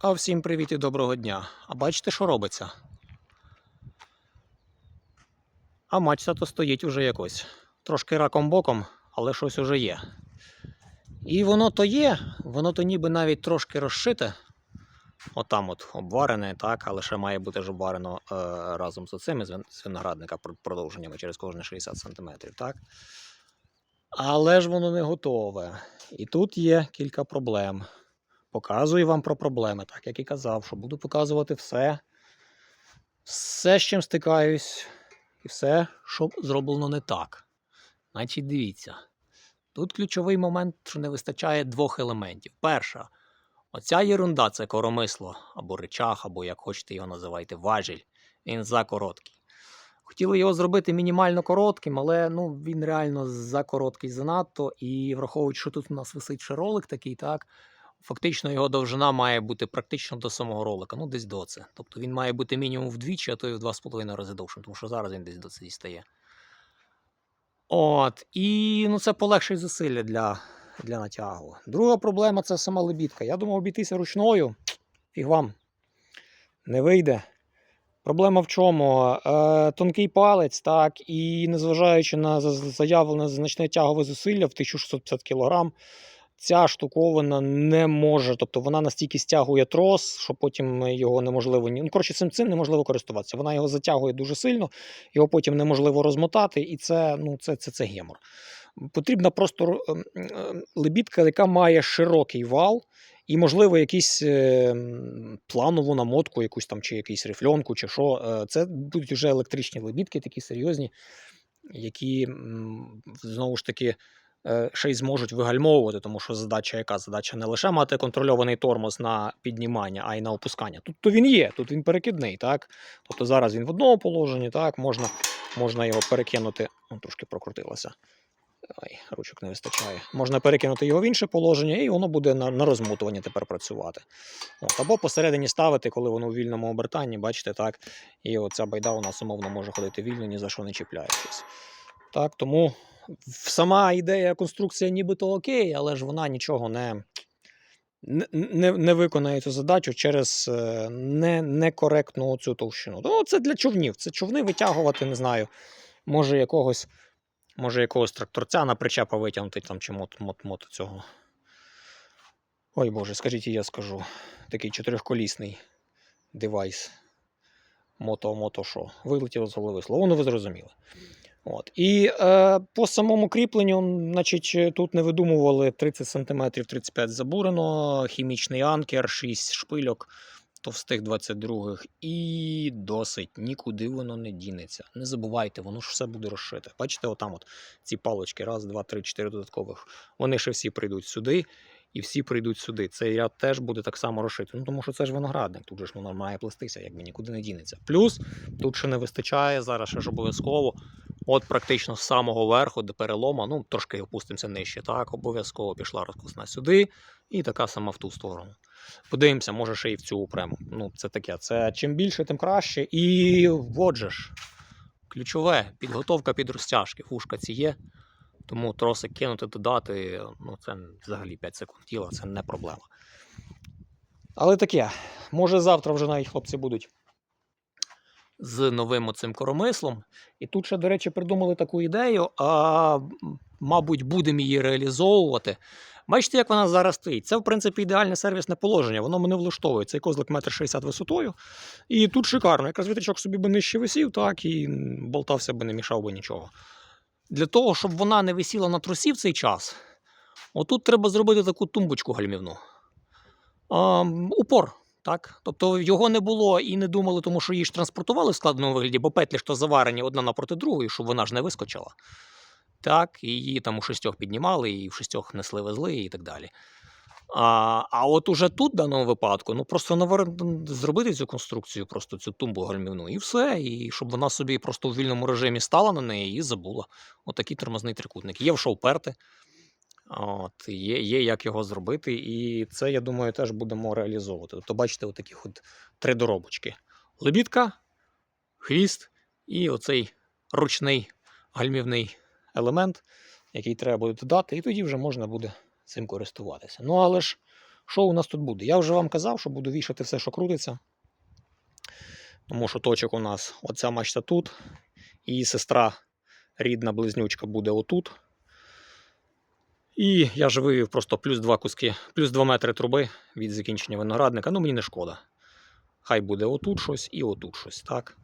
А всім привіт і доброго дня. А бачите, що робиться? А мачта то стоїть уже якось. Трошки раком боком, але щось уже є. І воно то є, воно то ніби навіть трошки розшите. Отам от обварене, так, але ще має бути ж обварено е, разом з цими з виноградника продовженнями через кожні 60 см, так? Але ж воно не готове. І тут є кілька проблем. Показую вам про проблеми, так як і казав, що буду показувати все, все, з чим стикаюсь, і все, що зроблено не так. Значить, дивіться. Тут ключовий момент, що не вистачає двох елементів. Перша, оця єрунда це коромисло, або речах, або як хочете його називайте, важіль. Він закороткий. Хотіли його зробити мінімально коротким, але ну, він реально закороткий занадто. І враховуючи, що тут у нас висить ще ролик такий, так, фактично його довжина має бути практично до самого ролика, ну десь до це. Тобто він має бути мінімум вдвічі, а то й в 2,5 рази довшим, тому що зараз він десь до це дістає. От, і ну, це полегшить зусилля для, для натягу. Друга проблема це сама лебідка. Я думав обійтися ручною. Фіг вам. Не вийде. Проблема в чому? Е, тонкий палець, так, і незважаючи на заявлене значне тягове зусилля в 1650 кг, ця штуковина не може, тобто вона настільки стягує трос, що потім його неможливо. Ну, коротше, цим цим неможливо користуватися. Вона його затягує дуже сильно, його потім неможливо розмотати, і це, ну, це, це, це гемор. Потрібна просто ро- ем, ем, лебідка, яка має широкий вал, і, можливо, якісь е, планову намотку, якусь там, чи якусь рифльонку, чи що. Е, Це будуть вже електричні лебідки, такі серйозні, які знову ж таки е, ще й зможуть вигальмовувати, тому що задача яка? Задача не лише мати контрольований тормоз на піднімання, а й на опускання. Тут то він є, тут він перекидний, так? Тобто зараз він в одному положенні, так, можна, можна його перекинути. Ну, трошки прокрутилося. Ой, ручок не вистачає. Можна перекинути його в інше положення, і воно буде на, на розмотуванні тепер працювати. От, або посередині ставити, коли воно у вільному обертанні, бачите, так. І оця байда у нас умовно може ходити вільно, ні за що не чіпляючись. Так, тому сама ідея конструкція нібито окей, але ж вона нічого не, не, не, виконає цю задачу через е, не, некоректну цю товщину. Ну, це для човнів. Це човни витягувати, не знаю, може якогось може якогось тракторця на причепа витягнути там чи мот, мот, мот цього. Ой Боже, скажіть, я скажу. Такий чотирьохколісний девайс. Мото, мото що. Вилетіло з голови слово, ну ви зрозуміли. От. І е, по самому кріпленню, значить, тут не видумували 30 см 35 забурено, хімічний анкер, 6 шпильок, товстих 22-х, і досить нікуди воно не дінеться. Не забувайте, воно ж все буде розшите. Бачите, отам от ці палочки, раз, два, три, чотири додаткових. Вони ще всі прийдуть сюди, і всі прийдуть сюди. Цей ряд теж буде так само розшитий. Ну тому що це ж виноградник, тут же ж воно має плестися, якби нікуди не дінеться. Плюс тут ще не вистачає, зараз ще ж обов'язково. От практично з самого верху, де перелома, ну трошки опустимося нижче. Так, обов'язково пішла розкосна сюди, і така сама в ту сторону. Подивимося, може ще й в цю упрему. Ну, це таке. Це чим більше, тим краще. І отже ж, ключове підготовка під розтяжки. Фушка ці є. Тому тросик кинути, додати, ну це взагалі 5 секунд тіла, це не проблема. Але таке, може завтра вже навіть хлопці будуть з новим оцим коромислом. І тут ще, до речі, придумали таку ідею, а мабуть, будемо її реалізовувати. Бачите, як вона зараз стоїть. Це, в принципі, ідеальне сервісне положення. Воно мене влаштовує. Цей козлик 1,60 м висотою. І тут шикарно. Якраз вітрячок собі би нижче висів, так, і болтався би, не мішав би нічого. Для того, щоб вона не висіла на трусі в цей час, отут треба зробити таку тумбочку гальмівну. А, упор. Так? Тобто його не було і не думали, тому що її ж транспортували в складеному вигляді, бо петлі ж то заварені одна напроти другої, щоб вона ж не вискочила. Так, і її там у шістьох піднімали, і в шістьох несли везли і так далі. А, а от уже тут, в даному випадку, ну просто навар... зробити цю конструкцію, просто цю тумбу гальмівну, і все. І щоб вона собі просто у вільному режимі стала на неї і забула. Отакий тормозний трикутник. Є в що вперти. От, є, є як його зробити, і це, я думаю, теж будемо реалізовувати. Тобто, бачите, отакі от три доробочки: лебідка, хвіст і оцей ручний гальмівний елемент, який треба буде додати, і тоді вже можна буде цим користуватися. Ну, але ж Що у нас тут буде? Я вже вам казав, що буду вішати все, що крутиться. Тому що точок у нас оця мачта тут. Її сестра, рідна близнючка, буде отут. І я ж вивів просто плюс два куски, плюс 2 метри труби від закінчення виноградника. Ну, мені не шкода. Хай буде отут щось і отут щось. так.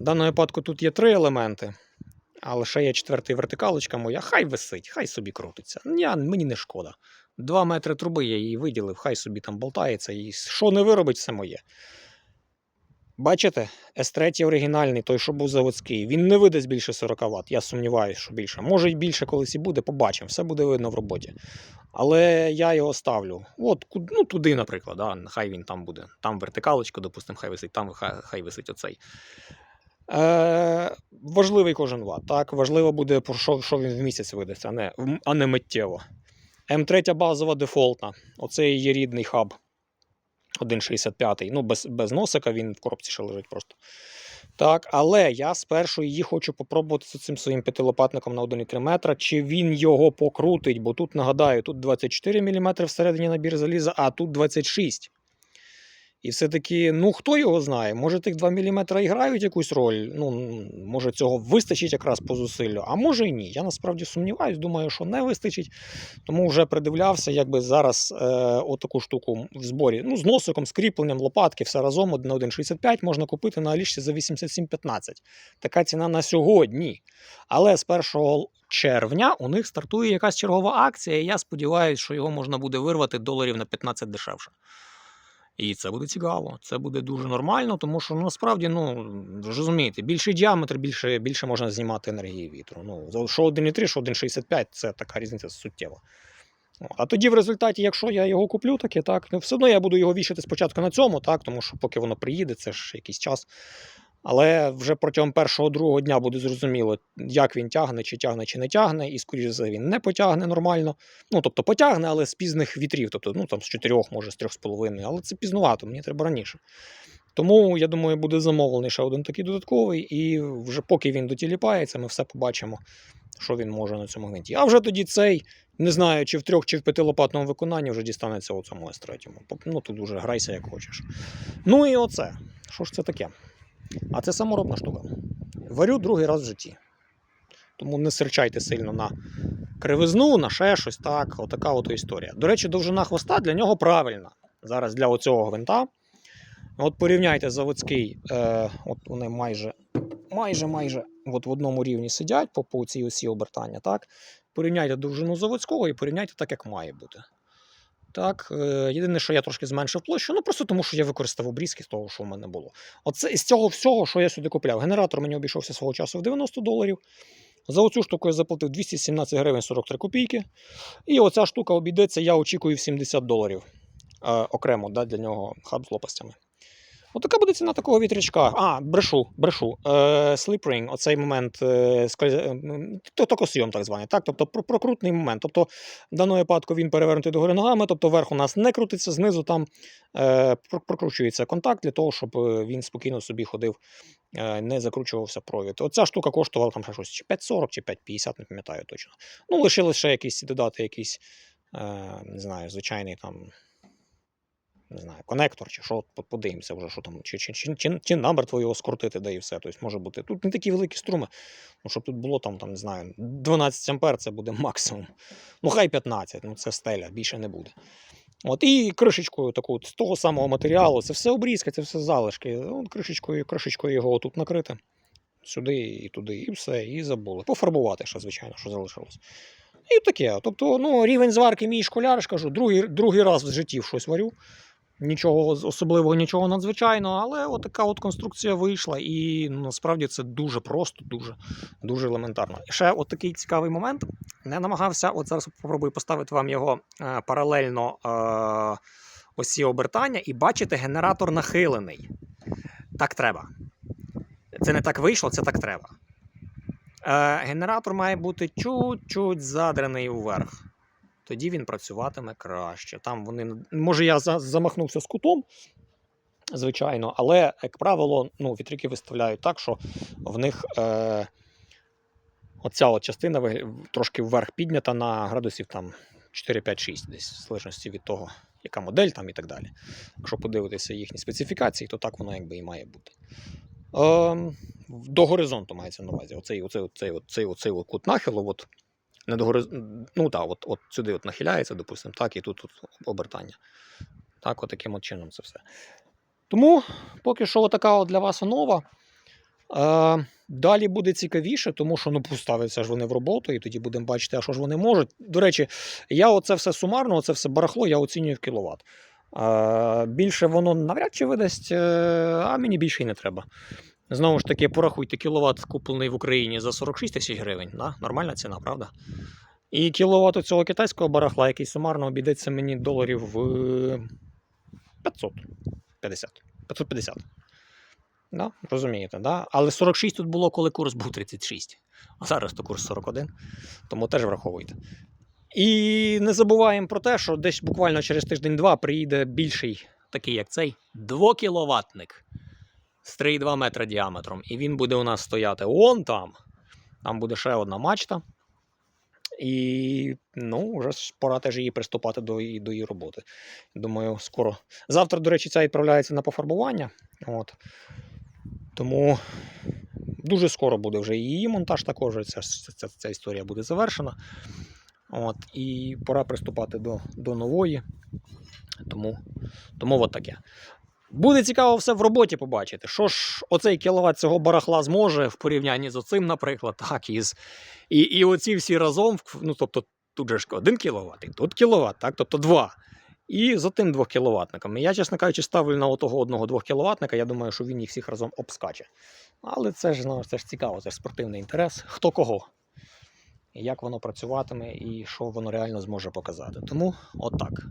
В даному випадку тут є три елементи, але ще є четвертий вертикалочка моя. Хай висить, хай собі крутиться. Я, мені не шкода. Два метри труби я її виділив, хай собі там болтається. І що не виробить, все моє. Бачите, С3 оригінальний, той, що був заводський, він не видасть більше 40 Вт. Я сумніваюся, що більше. Може й більше колись і буде, побачимо, все буде видно в роботі. Але я його ставлю. От ну, туди, наприклад, да, хай він там буде. Там вертикалочка, допустимо, хай висить, там хай, хай висить оцей. Е, важливий кожен ват. Так, важливо буде, що, що він в місяць видасть, а не, а не миттєво. М3 базова дефолтна. Оце її рідний хаб 1,65. Ну, без, без носика, він в коробці ще лежить просто. Так, але я спершу її хочу попробувати з цим своїм п'ятилопатником на 1,3 метра, чи він його покрутить, бо тут, нагадаю, тут 24 мм всередині набір заліза, а тут 26. І все-таки, ну хто його знає, може тих 2 мм і грають якусь роль. Ну, може, цього вистачить якраз по зусиллю, а може і ні. Я насправді сумніваюсь, думаю, що не вистачить. Тому вже придивлявся, якби зараз е, отаку штуку в зборі. Ну, з носиком, з кріпленням, лопатки, все разом на 1,65 можна купити на Алішці за 87,15. Така ціна на сьогодні. Але з 1 червня у них стартує якась чергова акція, і я сподіваюся, що його можна буде вирвати доларів на 15 дешевше. І це буде цікаво, це буде дуже нормально, тому що ну, насправді, ну розумієте, більший діаметр, більше, більше можна знімати енергії вітру. Ну, що 1,3, що 1,65, це така різниця суттєва. А тоді, в результаті, якщо я його куплю, таке, так, ну, все одно я буду його вішати спочатку на цьому, так, тому що поки воно приїде, це ж якийсь час. Але вже протягом першого другого дня буде зрозуміло, як він тягне, чи тягне, чи не тягне, і, скоріш за він не потягне нормально. Ну, тобто потягне, але з пізних вітрів, тобто, ну там з чотирьох, може, з трьох з половиною, але це пізнувато, мені треба раніше. Тому, я думаю, буде замовлений ще один такий додатковий, і вже поки він дотіліпається, ми все побачимо, що він може на цьому гвинті. А вже тоді цей, не знаю, чи в трьох, чи в п'ятилопатному виконанні вже дістанеться у цьому С3. Ну, тут уже грайся як хочеш. Ну і оце. Що ж це таке? А це саморобна штука. Варю другий раз в житті. Тому не серчайте сильно на кривизну, на ще щось так. Отака от історія. До речі, довжина хвоста для нього правильна. Зараз для оцього гвинта. От порівняйте заводський, е, от вони майже, майже, майже от в одному рівні сидять по, по цій осі обертання. Так? Порівняйте довжину заводського і порівняйте так, як має бути. Так, е, єдине, що я трошки зменшив площу, ну просто тому, що я використав обрізки з того, що в мене було. Оце із цього всього, що я сюди купляв. Генератор мені обійшовся свого часу в 90 доларів. За оцю штуку я заплатив 217 гривень 43 копійки. І оця штука обійдеться, я очікую в 70 доларів е, окремо да, для нього хаб з лопастями. Отака буде ціна такого вітрячка. А, брешу, брешу. Е, sleep оцей момент, е, е, токосйом так званий, так? Тобто прокрутний момент. Тобто, в даному випадку він перевернутий догори ногами, тобто верх у нас не крутиться, знизу там е, прокручується контакт для того, щоб він спокійно собі ходив, не закручувався провід. Оця штука коштувала там щось чи 5,40, чи 5,50, не пам'ятаю точно. Ну, лишилось ще якісь додати якийсь, е, не знаю, звичайний там не знаю, конектор чи що, по- подивимося вже, що там, чи, чи, чи, чи, чи намер твого скрутити, да і все. Тобто може бути. Тут не такі великі струми. Ну, щоб тут було там, там, не знаю, 12 ампер це буде максимум. Ну, хай 15, ну це стеля, більше не буде. От, і кришечкою таку з того самого матеріалу, це все обрізка, це все залишки. От кришечкою, кришечкою його тут накрити. Сюди і туди, і все, і забули. Пофарбувати ще, звичайно, що залишилось. І таке. Тобто, ну, рівень зварки мій школяр, кажу, другий, другий раз в житті щось варю. Нічого особливого, нічого надзвичайного, але от така от конструкція вийшла, і насправді це дуже просто, дуже, дуже елементарно. І ще от такий цікавий момент. Не намагався, от зараз попробую поставити вам його е, паралельно е, осі обертання, і бачите, генератор нахилений. Так треба. Це не так вийшло, це так треба. Е, генератор має бути чуть-чуть задраний вверх. Тоді він працюватиме краще. Там вони, може, я замахнувся з кутом, звичайно, але, як правило, ну, вітряки виставляють так, що в них е, оця от частина трошки вверх піднята на градусів там 4-5-6, десь в залежності від того, яка модель там і так далі. Якщо подивитися їхні специфікації, то так воно якби і має бути. Ем, до горизонту мається на увазі. Оцей, оцей, оцей, оцей, оцей от кут нахилу, от, не до гороз... ну так, от, от сюди от нахиляється, допустимо, так, і тут, тут обертання. Так, от таким от чином це все. Тому поки що така от для вас онова. Е, далі буде цікавіше, тому що ну, поставиться ж вони в роботу, і тоді будемо бачити, а що ж вони можуть. До речі, я оце все сумарно, оце все барахло, я оцінюю в кіловат. Е, більше воно навряд чи видасть, е, а мені більше і не треба. Знову ж таки, порахуйте, кіловат куплений в Україні за 46 тисяч гривень. Да? Нормальна ціна, правда? І кіловат цього китайського барахла, який сумарно обійдеться мені доларів в 550. 550. Да? Розумієте, да? Але 46 тут було, коли курс був 36. А зараз то курс 41. Тому теж враховуйте. І не забуваємо про те, що десь буквально через тиждень-два приїде більший, такий як цей, 2 кіловатник з 3,2 метра діаметром. І він буде у нас стояти он там. Там буде ще одна мачта. І ну, вже пора теж її приступати до, її- до її роботи. Думаю, скоро. Завтра, до речі, ця відправляється на пофарбування. От. Тому дуже скоро буде вже її монтаж також. Ця, ця, ця, історія буде завершена. От. І пора приступати до, до нової. Тому, тому от таке. Буде цікаво все в роботі побачити. Що ж оцей кіловат цього барахла зможе в порівнянні з оцим, наприклад, так, і, з, і, і оці всі разом, ну тобто тут же ж 1 кіловат, і тут кіловат, так, тобто 2. І з отим 2 кіловатником. Я, чесно кажучи, ставлю на отого одного 2 кіловатника. Я думаю, що він їх всіх разом обскаче. Але це ж, ну, це ж цікаво, це ж спортивний інтерес. Хто кого? Як воно працюватиме, і що воно реально зможе показати. Тому отак.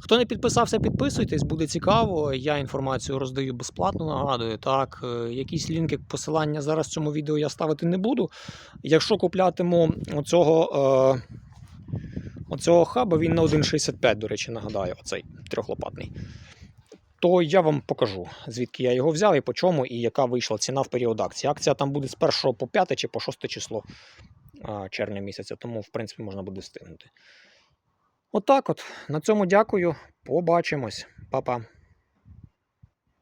Хто не підписався, підписуйтесь, буде цікаво. Я інформацію роздаю безплатно, нагадую. Так, Е, якісь лінки, посилання зараз в цьому відео я ставити не буду. Якщо куплятиму оцього, е, оцього хаба, він на 1,65, до речі, нагадаю, оцей трьохлопатний. То я вам покажу, звідки я його взяв і по чому, і яка вийшла ціна в період акції. Акція там буде з 1 по 5 чи по 6 число червня місяця, тому, в принципі, можна буде встигнути. Отак от. На цьому дякую. Побачимось. Па-па.